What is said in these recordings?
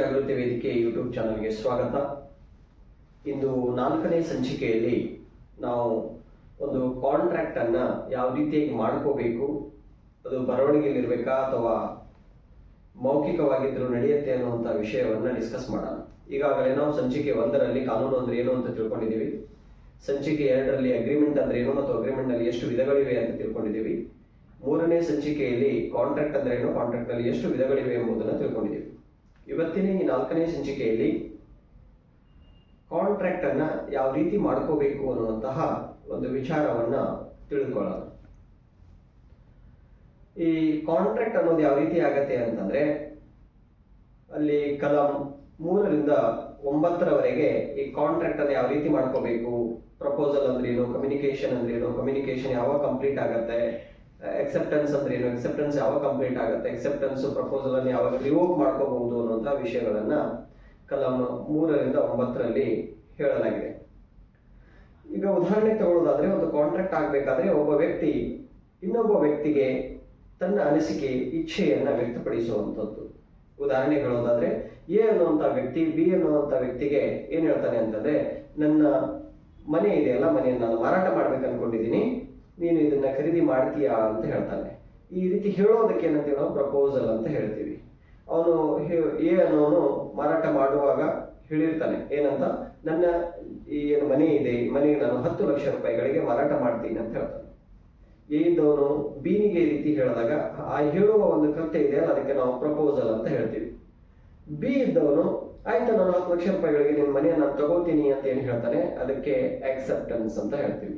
ಜಾಗೃತಿ ವೇದಿಕೆ ಯೂಟ್ಯೂಬ್ ಚಾನಲ್ಗೆ ಸ್ವಾಗತ. ಇಂದು ನಾಲ್ಕನೇ ಸಂಚಿಕೆಯಲ್ಲಿ ನಾವು ಒಂದು ಕಾಂಟ್ರಾಕ್ಟ್ ಅನ್ನ ಯಾವ ರೀತಿಯಾಗಿ ಮಾಡ್ಕೋಬೇಕು, ಅದು ಬರವಣಿಗೆಯಲ್ಲಿರ್ಬೇಕಾ ಅಥವಾ ಮೌಖಿಕವಾಗಿದ್ದರೂ ನಡೆಯುತ್ತೆ ಅನ್ನುವಂಥ ವಿಷಯವನ್ನ ಡಿಸ್ಕಸ್ ಮಾಡೋಣ. ಈಗಾಗಲೇ ನಾವು ಸಂಚಿಕೆ ಒಂದರಲ್ಲಿ ಕಾನೂನು ಅಂದ್ರೆ ಏನು ಅಂತ ತಿಳ್ಕೊಂಡಿದ್ದೀವಿ. ಸಂಚಿಕೆ ಎರಡರಲ್ಲಿ ಅಗ್ರಿಮೆಂಟ್ ಅಂದ್ರೆ ಏನು ಮತ್ತು ಅಗ್ರಿಮೆಂಟ್ನಲ್ಲಿ ಎಷ್ಟು ವಿಧಗಳಿವೆ ಅಂತ ತಿಳ್ಕೊಂಡಿದ್ದೀವಿ. ಮೂರನೇ ಸಂಚಿಕೆಯಲ್ಲಿ ಕಾಂಟ್ರಾಕ್ಟ್ ಅಂದ್ರೆ ಏನು ಕಾಂಟ್ರಾಕ್ಟ್ನಲ್ಲಿ ಎಷ್ಟು ವಿಧಗಳಿವೆ ಎಂಬುದನ್ನು ತಿಳ್ಕೊಂಡಿದ್ದೀವಿ. ಇವತ್ತಿನ ಈ ನಾಲ್ಕನೇ ಸಂಚಿಕೆಯಲ್ಲಿ ಕಾಂಟ್ರಾಕ್ಟ್ ಅನ್ನ ಯಾವ ರೀತಿ ಮಾಡ್ಕೋಬೇಕು ಅನ್ನುವಂತಹ ಒಂದು ವಿಚಾರವನ್ನ ತಿಳ್ಕೊಳ್ಳೋಣ. ಈ ಕಾಂಟ್ರಾಕ್ಟ್ ಅನ್ನೋದು ಯಾವ ರೀತಿ ಆಗತ್ತೆ ಅಂತಂದ್ರೆ, ಅಲ್ಲಿ ಕಲಂ ಮೂರರಿಂದ ಒಂಬತ್ತರವರೆಗೆ ಈ ಕಾಂಟ್ರಾಕ್ಟ್ ಅನ್ನು ಯಾವ ರೀತಿ ಮಾಡ್ಕೋಬೇಕು, ಪ್ರಪೋಸಲ್ ಅಂದ್ರೇನು ಕಮ್ಯುನಿಕೇಶನ್ ಅಂದ್ರೇನು ಕಮ್ಯುನಿಕೇಶನ್ ಯಾವಾಗ ಕಂಪ್ಲೀಟ್ ಆಗತ್ತೆ ಎಕ್ಸೆಪ್ಟೆನ್ಸ್ ಅಂದ್ರೆ ಏನು? ಎಕ್ಸೆಪ್ಟೆನ್ಸ್ ಯಾವಾಗ ಕಂಪ್ಲೀಟ್ ಆಗುತ್ತೆ? ಎಕ್ಸೆಪ್ಟೆನ್ಸ್ ಪ್ರಪೋಸಲ್ ಅನ್ನು ಯಾವಾಗ ರಿವೋಕ್ ಮಾಡ್ಕೋಬಹುದು ಅನ್ನುವಂತಹ ವಿಷಯಗಳನ್ನ ಕಲಂ ಮೂರರಿಂದ ಒಂಬತ್ತರಲ್ಲಿ ಹೇಳಲಾಗಿದೆ. ಈಗ ಉದಾಹರಣೆ ತಗೊಳ್ಳೋದಾದ್ರೆ ಒಂದು ಕಾಂಟ್ರಾಕ್ಟ್ ಆಗಬೇಕಾದ್ರೆ ಒಬ್ಬ ವ್ಯಕ್ತಿ, ಇನ್ನೊಬ್ಬ ವ್ಯಕ್ತಿಗೆ ತನ್ನ ಅನಿಸಿಕೆ, ಇಚ್ಛೆಯನ್ನ ವ್ಯಕ್ತಪಡಿಸುವಂಥದ್ದು. ಉದಾಹರಣೆ ಹೇಳೋದಾದ್ರೆ, ಎ ಅನ್ನುವಂಥ ವ್ಯಕ್ತಿ, ಬಿ ಅನ್ನುವಂಥ ವ್ಯಕ್ತಿಗೆ ಏನ್ ಹೇಳ್ತಾನೆ ಅಂತಂದ್ರೆ, ನನ್ನ ಮನೆ ಇದೆಯಲ್ಲ ಮನೆಯನ್ನು ನಾನು ಮಾರಾಟ ಮಾಡ್ಬೇಕು ಅನ್ಕೊಂಡಿದ್ದೀನಿ ನೀನು ಇದನ್ನ ಖರೀದಿ ಮಾಡ್ತೀಯಾ ಅಂತ ಹೇಳ್ತಾನೆ. ಈ ರೀತಿ ಹೇಳೋದಕ್ಕೆ ಏನಂತೀವಿ ನಾವು ಪ್ರಪೋಸಲ್ ಅಂತ ಹೇಳ್ತೀವಿ. ಅವನು ಎ ಅನ್ನೋನು ಮಾರಾಟ ಮಾಡುವಾಗ ಹೇಳಿರ್ತಾನೆ. ಏನಂತ? ನನ್ನ ಈ ಏನು ಮನೆ ಇದೆ, ಈ ಮನೆಗೆ ನಾನು ಹತ್ತು ಲಕ್ಷ ರೂಪಾಯಿಗಳಿಗೆ ಮಾರಾಟ ಮಾಡ್ತೀನಿ ಅಂತ ಹೇಳ್ತಾನೆ. ಎ ಇದ್ದವನು ಬಿನಿಗೆ ಈ ರೀತಿ ಹೇಳಿದಾಗ, ಆ ಹೇಳುವ ಒಂದು ಕೃತ್ಯ ಇದೆ ಅದಕ್ಕೆ ನಾವು ಪ್ರಪೋಸಲ್ ಅಂತ ಹೇಳ್ತೀವಿ. ಬಿ ಇದ್ದವನು, ಆಯ್ತು, ನಾನು ಹತ್ತು ಲಕ್ಷ ರೂಪಾಯಿಗಳಿಗೆ ನಿಮ್ಮ ಮನೆಯನ್ನು ನಾನು ತಗೋತೀನಿ ಅಂತ ಏನು ಹೇಳ್ತಾನೆ? ಅದಕ್ಕೆ ಅಕ್ಸೆಪ್ಟೆನ್ಸ್ ಅಂತ ಹೇಳ್ತೀವಿ.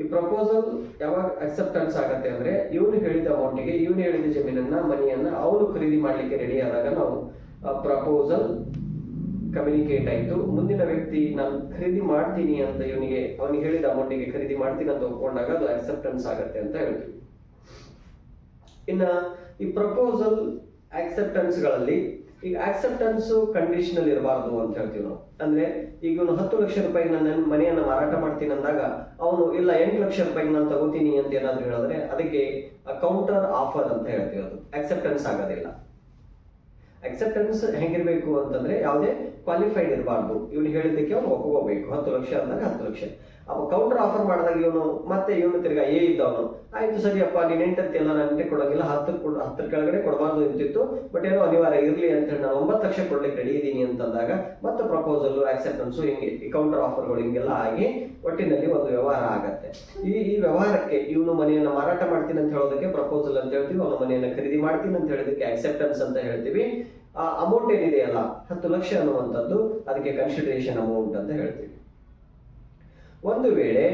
ಈ ಪ್ರಪೋಸಲ್ ಯಾವಾಗ ಅಕ್ಸೆಪ್ಟೆನ್ಸ್ ಆಗತ್ತೆ ಅಂದ್ರೆ ಇವನು ಹೇಳಿದ ಅಮೌಂಟಿಗೆ ಇವನು ಹೇಳಿದ ಜಮೀನನ್ನ, ಮನಿಯನ್ನ ಅವನು ಖರೀದಿ ಮಾಡ್ಲಿಕ್ಕೆ ರೆಡಿ ಆದಾಗ ನಾವು ಪ್ರಪೋಸಲ್ ಕಮ್ಯುನಿಕೇಟ್ ಆಯ್ತು. ಮುಂದಿನ ವ್ಯಕ್ತಿ, ನಾನು ಖರೀದಿ ಮಾಡ್ತೀನಿ ಅಂತ ಇವನಿಗೆ, ಅವನಿಗೆ ಹೇಳಿದ ಅಮೌಂಟಿಗೆ ಖರೀದಿ ಮಾಡ್ತೀನಿ ಅಂತ ಒಪ್ಕೊಂಡಾಗ ಅದು ಅಕ್ಸೆಪ್ಟೆನ್ಸ್ ಆಗತ್ತೆ ಅಂತ ಹೇಳ್ತೀವಿ. ಇನ್ನ ಈ ಪ್ರಪೋಸಲ್ ಅಕ್ಸೆಪ್ಟೆನ್ಸ್ಗಳಲ್ಲಿ ಈಗ ಆಕ್ಸೆಪ್ಟೆನ್ಸ್ ಕಂಡೀಷನಲ್ ಇರಬಾರ್ದು ಅಂತ ಹೇಳ್ತೀವಿ ನಾವು. ಅಂದ್ರೆ ಈಗ ಒಂದು ಹತ್ತು ಲಕ್ಷ ರೂಪಾಯಿ ನನ್ನ ಮನೆಯನ್ನು ಮಾರಾಟ ಮಾಡ್ತೀನಿ ಅಂದಾಗ ಅವನು, ಇಲ್ಲ, ಎಂಟು ಲಕ್ಷ ರೂಪಾಯಿ ನಾನು ತಗೋತೀನಿ ಅಂತ ಏನಾದ್ರು ಹೇಳಿದ್ರೆ ಅದಕ್ಕೆ ಕೌಂಟರ್ ಆಫರ್ ಅಂತ ಹೇಳ್ತೀವಿ ಅದು. ಆಕ್ಸೆಪ್ಟೆನ್ಸ್ ಆಗೋದಿಲ್ಲ. ಅಕ್ಸೆಪ್ಟೆನ್ಸ್ ಹೆಂಗಿರ್ಬೇಕು ಅಂತಂದ್ರೆ ಯಾವುದೇ ಕ್ವಾಲಿಫೈಡ್ ಇರಬಾರ್ದು. ಇವನು ಹೇಳಿದ್ದಕ್ಕೆ ಅವನು ಒಪ್ಕೋಬೇಕು. ಹತ್ತು ಲಕ್ಷ ಅಂದಾಗ ಹತ್ತು ಲಕ್ಷ. ಅವ ಕೌಂಟರ್ ಆಫರ್ ಮಾಡಿದಾಗ ಇವನು ಮತ್ತೆ ಇವನು ತಿರ್ಗಾ ಎ ಇದ್ದವನು ಆಯ್ತು ಸರಿಯಪ್ಪ ನೀನ್ ಎಂಟಂತೆಲ್ಲ ನಾನು ಕೊಡೋಂಗಿಲ್ಲ, ಹತ್ತು ಕೊಡ್ ಹತ್ತರ ಕೆಳಗಡೆ ಕೊಡಬಾರ್ದು ಅಂತಿತ್ತು. ಬಟ್ ಏನೋ ಅನಿವಾರ್ಯ ಇರಲಿ ಅಂತ ಹೇಳಿ ನಾನು ಒಂಬತ್ತು ಲಕ್ಷ ಕೊಡ್ಲಿಕ್ಕೆ ರೆಡಿ ಇದ್ದೀನಿ ಅಂತಂದಾಗ ಮತ್ತೆ ಪ್ರಪೋಸಲ್ ಆಕ್ಸೆಪ್ಟೆನ್ಸು ಹಿಂಗೆ ಈ ಕೌಂಟರ್ ಆಫರ್ಗಳು ಹಿಂಗೆಲ್ಲ ಆಗಿ ಒಟ್ಟಿನಲ್ಲಿ ಒಂದು ವ್ಯವಹಾರ ಆಗತ್ತೆ. ಈ ಈ ವ್ಯವಹಾರಕ್ಕೆ ಇವನು ಮನೆಯನ್ನ ಮಾರಾಟ ಮಾಡ್ತೀನಿ ಅಂತ ಹೇಳೋದಕ್ಕೆ ಪ್ರಪೋಸಲ್ ಅಂತ ಹೇಳ್ತೀವಿ, ಅವನು ಮನೆಯನ್ನ ಖರೀದಿ ಮಾಡ್ತೀನಿ ಅಂತ ಹೇಳೋದಕ್ಕೆ ಆಕ್ಸೆಪ್ಟೆನ್ಸ್ ಅಂತ ಹೇಳ್ತೀವಿ. ಆ ಅಮೌಂಟ್ ಏನಿದೆಯಲ್ಲ, ಹತ್ತು ಲಕ್ಷ ಅನ್ನುವಂಥದ್ದು, ಅದಕ್ಕೆ ಕನ್ಸಿಡರೇಷನ್ ಅಮೌಂಟ್ ಅಂತ ಹೇಳ್ತೀವಿ. ಒಂದು ವೇಳೆ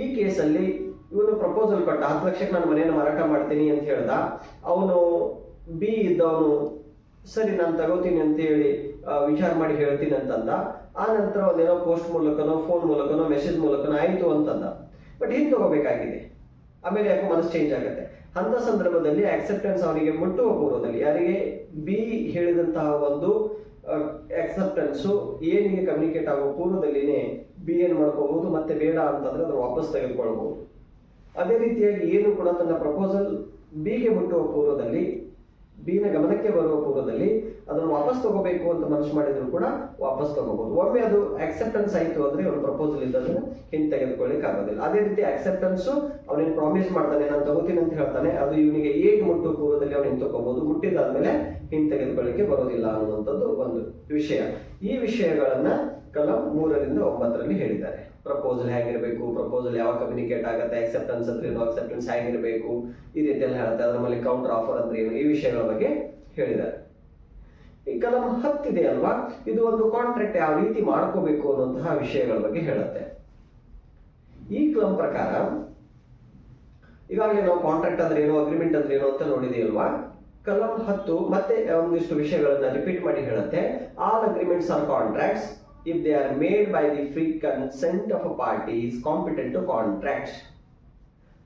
ಈ ಕೇಸಲ್ಲಿ ಇವನು ಪ್ರಪೋಸಲ್ ಕೊಟ್ಟ, ಹತ್ತು ಲಕ್ಷಕ್ಕೆ ನಾನು ಮನೆಯನ್ನು ಮಾರಾಟ ಮಾಡ್ತೀನಿ ಅಂತ ಹೇಳ್ದ, ಅವನು ಬಿ ಇದ್ದವನು, ಸರಿ ನಾನು ತಗೋತೀನಿ ಅಂತ ಹೇಳಿ ವಿಚಾರ ಮಾಡಿ ಹೇಳ್ತೀನಿ ಅಂತಂದ. ಆ ನಂತರ ಒಂದೇನೋ ಪೋಸ್ಟ್ ಮೂಲಕನೋ ಫೋನ್ ಮೂಲಕನೋ ಮೆಸೇಜ್ ಮೂಲಕನೋ ಆಯಿತು ಅಂತಂದ. ಬಟ್ ಹಿಂಗೆ ತಗೋಬೇಕಾಗಿದೆ. ಆಮೇಲೆ ಯಾಕೋ ಮನಸ್ಸು ಚೇಂಜ್ ಆಗುತ್ತೆ. ಅಂತ ಸಂದರ್ಭದಲ್ಲಿ ಆಕ್ಸೆಪ್ಟೆನ್ಸ್ ಅವನಿಗೆ ಮುಟ್ಟುವ ಪೂರ್ವದಲ್ಲಿ, ಯಾರಿಗೆ? ಬಿ ಹೇಳಿದಂತಹ ಒಂದು ಆಕ್ಸೆಪ್ಟೆನ್ಸು ಏನಿಗೆ ಕಮ್ಯುನಿಕೇಟ್ ಆಗೋ ಪೂರ್ವದಲ್ಲಿನೇ ಬಿ ಏನು ಮಾಡ್ಕೋಬಹುದು ಮತ್ತೆ ಬೇಡ ಅಂತಂದ್ರೆ ಅದನ್ನು ವಾಪಸ್ ತೆಗೆದುಕೊಳ್ಬಹುದು ಅದೇ ರೀತಿಯಾಗಿ ಏನು ಕೂಡ ತನ್ನ ಪ್ರಪೋಸಲ್ ಬಿಗೆ ಮುಟ್ಟುವ ಪೂರ್ವದಲ್ಲಿ ಬಿನ ಗಮನಕ್ಕೆ ಬರುವ ಪೂರ್ವದಲ್ಲಿ ಅದನ್ನು ವಾಪಸ್ ತಗೋಬೇಕು ಅಂತ ಮನಸ್ಸು ಮಾಡಿದ್ರು ಕೂಡ ವಾಪಸ್ ತಗೋಬಹುದು ಒಮ್ಮೆ ಅದು ಅಕ್ಸೆಪ್ಟೆನ್ಸ್ ಆಯಿತು ಅಂದ್ರೆ ಅವನು ಪ್ರಪೋಸಲ್ ಇದ್ದದನ್ನು ಹಿಂದೆ ತೆಗೆದುಕೊಳ್ಳಿಕ್ಕೆ ಆಗೋದಿಲ್ಲ. ಅದೇ ರೀತಿ ಅಕ್ಸೆಪ್ಟೆನ್ಸ್ ಅವನೇನು ಪ್ರಾಮಿಸ್ ಮಾಡ್ತಾನೆ, ನಾನು ತಗೋತೀನಿ ಅಂತ ಹೇಳ್ತಾನೆ, ಅದು ಇವನಿಗೆ ಹೇಗೆ ಮುಟ್ಟು? ಪೂರ್ವದಲ್ಲಿ ಅವನು ತಗೋಬಹುದು ಮುಟ್ಟಿದಾದ್ಮೇಲೆ ಹಿಂದೆ ತೆಗೆದುಕೊಳ್ಳಿಕ್ಕೆ ಬರೋದಿಲ್ಲ ಅನ್ನುವಂಥದ್ದು ಒಂದು ವಿಷಯ. ಈ ವಿಷಯಗಳನ್ನ ಕಲಂ ಮೂರರಿಂದ ಒಂಬತ್ತರಲ್ಲಿ ಹೇಳಿದ್ದಾರೆ. ಪ್ರಪೋಸಲ್ ಹೇಗಿರಬೇಕು? ಪ್ರಪೋಸಲ್ ಯಾವಾಗ ಕಮ್ಯುನಿಕೇಟ್ ಆಗುತ್ತೆ? ಅಕ್ಸೆಪ್ಟೆನ್ಸ್ ಅಂದ್ರೆ ಏನು? ಅಕ್ಸೆಪ್ಟೆನ್ಸ್ ಹೇಗಿರಬೇಕು? ಈ ರೀತಿಯೆಲ್ಲ ಅದರ ಮೇಲೆ ಕೌಂಟರ್ ಆಫರ್ ಅಂದ್ರೆ ಏನು? ಈ ವಿಷಯಗಳ ಬಗ್ಗೆ ಹೇಳಿದ್ದಾರೆ. ಈ ಕಲಂ ಹತ್ತಿದೆ ಅಲ್ವಾ? ಇದು ಒಂದು ಕಾಂಟ್ರಾಕ್ಟ್ ಯಾವ ರೀತಿ ಮಾಡ್ಕೋಬೇಕು ಅನ್ನುವಂತಹ ವಿಷಯಗಳ ಬಗ್ಗೆ ಹೇಳುತ್ತೆ. ಈ ಕಲಂ ಪ್ರಕಾರ, ಈಗಾಗಲೇ ನಾವು ಕಾಂಟ್ರಾಕ್ಟ್ ಅಂದ್ರೆ ಏನು ಅಗ್ರಿಮೆಂಟ್ ಅಂದ್ರೆ ಏನು ಅಂತ ನೋಡಿದೀವಲ್ವಾ? ಕಲಂ ಹತ್ತು ಮತ್ತೆ ಒಂದಿಷ್ಟು ವಿಷಯಗಳನ್ನ ರಿಪೀಟ್ ಮಾಡಿ ಹೇಳುತ್ತೆ. All agreements are contracts if they are made by the free consent of a party, is competent to contract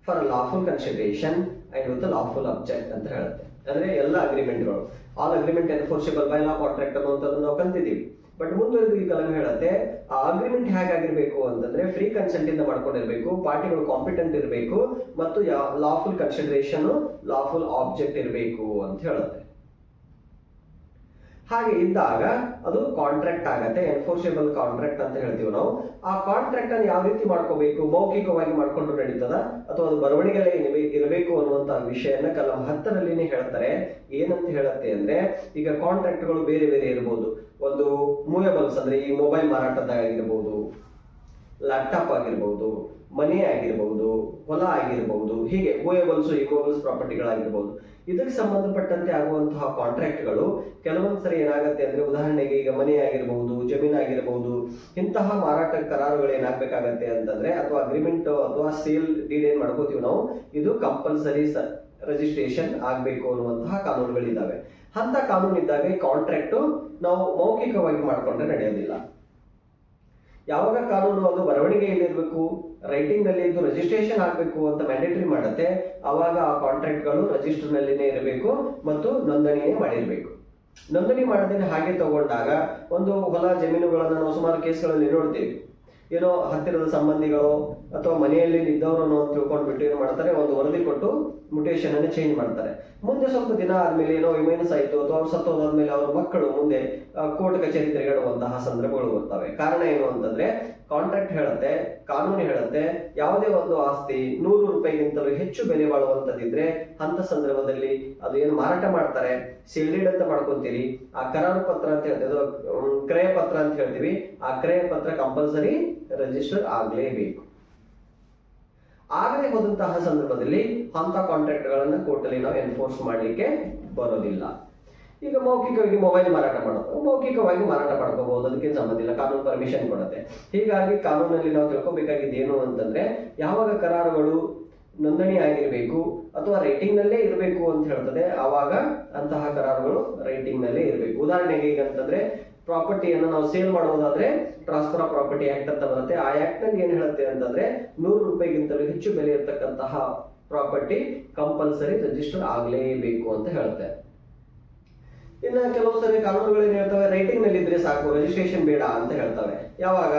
for a lawful consideration and with a lawful object, ಅಂತ ಹೇಳುತ್ತೆ. ಅಂದ್ರೆ ಎಲ್ಲ ಅಗ್ರಿಮೆಂಟ್ಗಳು all agreement enforceable by law contract ಅನ್ನುವಂಥದ್ದು ನಾವು ಕಲ್ತಿದ್ದೀವಿ. But ಮುಂದುವರೆದು ಈ ಕಲಂ ಹೇಳುತ್ತೆ, ಆ ಅಗ್ರಿಮೆಂಟ್ ಹೇಗಾಗಿರ್ಬೇಕು ಅಂತಂದ್ರೆ ಫ್ರೀ ಕನ್ಸೆಂಟ್ ಇಂದ ಮಾಡ್ಕೊಂಡಿರ್ಬೇಕು, ಪಾರ್ಟಿಗಳು ಕಾಂಪಿಟೆಂಟ್ ಇರಬೇಕು, ಮತ್ತು ಲಾಫುಲ್ ಕನ್ಸಿಡರೇಷನ್ ಲಾಫುಲ್ ಆಬ್ಜೆಕ್ಟ್ ಇರಬೇಕು ಅಂತ ಹೇಳುತ್ತೆ. ಹಾಗೆ ಇದ್ದಾಗ ಅದು ಕಾಂಟ್ರಾಕ್ಟ್ ಆಗತ್ತೆ ಎನ್ಫೋರ್ಸೇಬಲ್ ಕಾಂಟ್ರಾಕ್ಟ್ ಅಂತ ಹೇಳ್ತೀವಿ ನಾವು. ಆ ಕಾಂಟ್ರಾಕ್ಟ್ ಅನ್ನು ಯಾವ ರೀತಿ ಮಾಡ್ಕೋಬೇಕು, ಮೌಖಿಕವಾಗಿ ಮಾಡ್ಕೊಂಡು ನಡೀತದ, ಅಥವಾ ಅದು ಬರವಣಿಗೆಲ್ಲೇ ಇರಬೇಕು ಅನ್ನುವಂತಹ ಅನ್ನುವಂತ ವಿಷಯನ ಕಲಂ ಹತ್ತರಲ್ಲಿನೇ ಹೇಳ್ತಾರೆ. ಏನಂತ ಹೇಳುತ್ತೆ ಅಂದ್ರೆ, ಈಗ ಕಾಂಟ್ರಾಕ್ಟ್ಗಳು ಬೇರೆ ಬೇರೆ ಇರಬಹುದು ಒಂದು ಮೂವೇಬಲ್ಸ್ ಅಂದ್ರೆ ಈ ಮೊಬೈಲ್ ಮಾರಾಟದಾಗಿರ್ಬೋದು ಲ್ಯಾಪ್ಟಾಪ್ ಆಗಿರ್ಬೋದು ಮನೆ ಆಗಿರ್ಬೋದು ಹೊಲ ಆಗಿರ್ಬೋದು, ಹೀಗೆ ಓಯಬಲ್ಸ್ ಇಕೋಬಲ್ಸ್ ಪ್ರಾಪರ್ಟಿಗಳಾಗಿರ್ಬೋದು ಇದಕ್ಕೆ ಸಂಬಂಧಪಟ್ಟಂತೆ ಆಗುವಂತಹ ಕಾಂಟ್ರಾಕ್ಟ್ಗಳು ಕೆಲವೊಂದು ಸರಿ ಏನಾಗುತ್ತೆ ಅಂದ್ರೆ ಉದಾಹರಣೆಗೆ ಈಗ ಮನೆ ಆಗಿರ್ಬೋದು ಜಮೀನು ಆಗಿರ್ಬೋದು ಇಂತಹ ಮಾರಾಟ ಕರಾರುಗಳು ಏನಾಗಬೇಕಾಗತ್ತೆ ಅಂತಂದ್ರೆ ಅಥವಾ ಅಗ್ರಿಮೆಂಟ್ ಅಥವಾ ಸೇಲ್ ಡೀಡ್ ಏನ್ ಮಾಡ್ಕೋತೀವಿ ನಾವು? ಇದು ಕಂಪಲ್ಸರಿ ರಿಜಿಸ್ಟ್ರೇಷನ್ ಆಗಬೇಕು ಅನ್ನುವಂತಹ ಕಾನೂನುಗಳಿದ್ದಾವೆ. ಅಂತ ಕಾನೂನು ಇದ್ದಾಗ ಕಾಂಟ್ರಾಕ್ಟ್ ನಾವು ಮೌಖಿಕವಾಗಿ ಮಾಡಿಕೊಂಡ್ರೆ ನಡೆಯೋದಿಲ್ಲ. ಯಾವಾಗ ಕಾನೂನು ಅದು ಬರವಣಿಗೆಯಲ್ಲಿ ಇರಬೇಕು ರೈಟಿಂಗ್ನಲ್ಲಿ ಇದು ರಿಜಿಸ್ಟ್ರೇಷನ್ ಆಗಬೇಕು ಅಂತ ಮ್ಯಾಂಡೇಟರಿ ಮಾಡುತ್ತೆ, ಅವಾಗ ಆ ಕಾಂಟ್ರಾಕ್ಟ್ಗಳು ರಿಜಿಸ್ಟರ್ ನಲ್ಲಿನೇ ಇರಬೇಕು ಮತ್ತು ನೋಂದಣಿಯೇ ಮಾಡಿರಬೇಕು. ನೋಂದಣಿ ಮಾಡದೇನೆ ಹಾಗೆ ತಗೊಂಡಾಗ ಒಂದು ಹೊಲ ಜಮೀನುಗಳನ್ನು ನಾವು ಸುಮಾರು ಕೇಸ್ಗಳಲ್ಲಿ ನೋಡ್ತೀವಿ. ಏನೋ ಹತ್ತಿರದ ಸಂಬಂಧಿಗಳು ಅಥವಾ ಮನೆಯಲ್ಲಿ ಇದ್ದವರನ್ನು ಅಂತ ತಿಳ್ಕೊಂಡ್ಬಿಟ್ಟು ಏನು ಮಾಡ್ತಾರೆ, ಒಂದು ವರದಿ ಕೊಟ್ಟು ಮುಟೇಶನ್ ಅನ್ನು ಚೇಂಜ್ ಮಾಡ್ತಾರೆ. ಮುಂದೆ ಸ್ವಲ್ಪ ದಿನ ಆದ್ಮೇಲೆ ಏನೋ ವಿಮೆನ್ಸ್ ಆಯಿತು ಅಥವಾ ಅವ್ರು ಸತ್ತೋದಾದ್ಮೇಲೆ ಅವ್ರ ಮಕ್ಕಳು ಮುಂದೆ ಕೋರ್ಟ್ ಕಚೇರಿ ತಿರುಗಾಡುವಂತಹ ಸಂದರ್ಭಗಳು ಬರ್ತವೆ. ಕಾರಣ ಏನು ಅಂತಂದ್ರೆ ಕಾಂಟ್ರಾಕ್ಟ್ ಹೇಳುತ್ತೆ, ಕಾನೂನು ಹೇಳುತ್ತೆ, ಯಾವುದೇ ಒಂದು ಆಸ್ತಿ ನೂರು ರೂಪಾಯಿಗಿಂತಲೂ ಹೆಚ್ಚು ಬೆಲೆ ಬಾಳುವಂತದಿದ್ರೆ ಅಂತ ಸಂದರ್ಭದಲ್ಲಿ ಅದು ಏನು ಮಾರಾಟ ಮಾಡ್ತಾರೆ. ಸೀಲ್ಡೀಡ್ ಅಂತ ಮಾಡ್ಕೊಂತೀರಿ. ಆ ಕರಾರು ಪತ್ರ ಅಂತ ಹೇಳ್ತೀವಿ ಕ್ರಯ ಪತ್ರ ಅಂತ ಹೇಳ್ತೀವಿ. ಆ ಕ್ರಯ ಪತ್ರ ಕಂಪಲ್ಸರಿ ರಿಜಿಸ್ಟರ್ ಆಗಲೇಬೇಕು. ಆಗದೆ ಹೋದಂತಹ ಸಂದರ್ಭದಲ್ಲಿ ಅಂತ ಕಾಂಟ್ರಾಕ್ಟ್ ಗಳನ್ನ ಕೋರ್ಟಲ್ಲಿ ನಾವು ಎನ್ಫೋರ್ಸ್ ಮಾಡಲಿಕ್ಕೆ ಬರೋದಿಲ್ಲ. ಈಗ ಮೌಖಿಕವಾಗಿ ಮೊಬೈಲ್ ಮಾರಾಟ ಮಾಡೋದು, ಮೌಖಿಕವಾಗಿ ಮಾರಾಟ ಮಾಡ್ಕೋಬಹುದು, ಅದಕ್ಕೆ ಸಂಬಂಧ ಇಲ್ಲ ಕಾನೂನು ಪರ್ಮಿಷನ್ ಕೊಡುತ್ತೆ. ಹೀಗಾಗಿ ಕಾನೂನಲ್ಲಿ ನಾವು ತಿಳ್ಕೊಬೇಕಾಗಿದ್ದು ಏನು ಅಂತಂದ್ರೆ, ಯಾವಾಗ ಕರಾರುಗಳು ನೋಂದಣಿ ಆಗಿರಬೇಕು ಅಥವಾ ರೈಟಿಂಗ್ ನಲ್ಲೇ ಇರಬೇಕು ಅಂತ ಹೇಳ್ತದೆ, ಆವಾಗ ಅಂತಹ ಕರಾರುಗಳು ರೈಟಿಂಗ್ ನಲ್ಲೇ ಇರಬೇಕು. ಉದಾಹರಣೆಗೆ ಈಗ ಅಂತಂದ್ರೆ ಪ್ರಾಪರ್ಟಿಯನ್ನು ನಾವು ಸೇಲ್ ಮಾಡುವುದಾದ್ರೆ ಟ್ರಾನ್ಸ್ಫರ್ ಆಫ್ ಪ್ರಾಪರ್ಟಿ ಆಕ್ಟ್ ಅಂತ ಬರುತ್ತೆ. ಆ ಆಕ್ಟ್ನಲ್ಲಿ ಏನ್ ಹೇಳುತ್ತೆ ಅಂತಂದ್ರೆ ನೂರು ರೂಪಾಯಿಗಿಂತಲೂ ಹೆಚ್ಚು ಬೆಲೆ ಇರತಕ್ಕಂತಹ ಪ್ರಾಪರ್ಟಿ ಕಂಪಲ್ಸರಿ ರಿಜಿಸ್ಟರ್ ಆಗಲೇಬೇಕು ಅಂತ ಹೇಳುತ್ತೆ. ಇನ್ನು ಕೆಲವು ಸರಿ ಕಾನೂನುಗಳು ಏನ್ ಹೇಳ್ತವೆ? ರೈಟಿಂಗ್ನಲ್ಲಿ ಇದ್ರೆ ಸಾಕು ರಿಜಿಸ್ಟ್ರೇಷನ್ ಬೇಡ ಅಂತ ಹೇಳ್ತವೆ. ಯಾವಾಗ?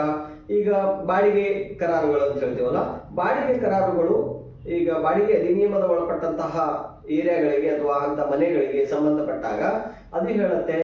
ಈಗ ಬಾಡಿಗೆ ಕರಾರುಗಳು ಅಂತ ಹೇಳ್ತೀವಲ್ಲ? ಬಾಡಿಗೆ ಕರಾರುಗಳು ಈಗ ಬಾಡಿಗೆ ಅಧಿನಿಯಮದ ಒಳಪಟ್ಟಂತಹ ಏರಿಯಾಗಳಿಗೆ ಅಥವಾ ಅಂತ ಮನೆಗಳಿಗೆ ಸಂಬಂಧಪಟ್ಟಾಗ ಅದು ಹೇಳುತ್ತೆ.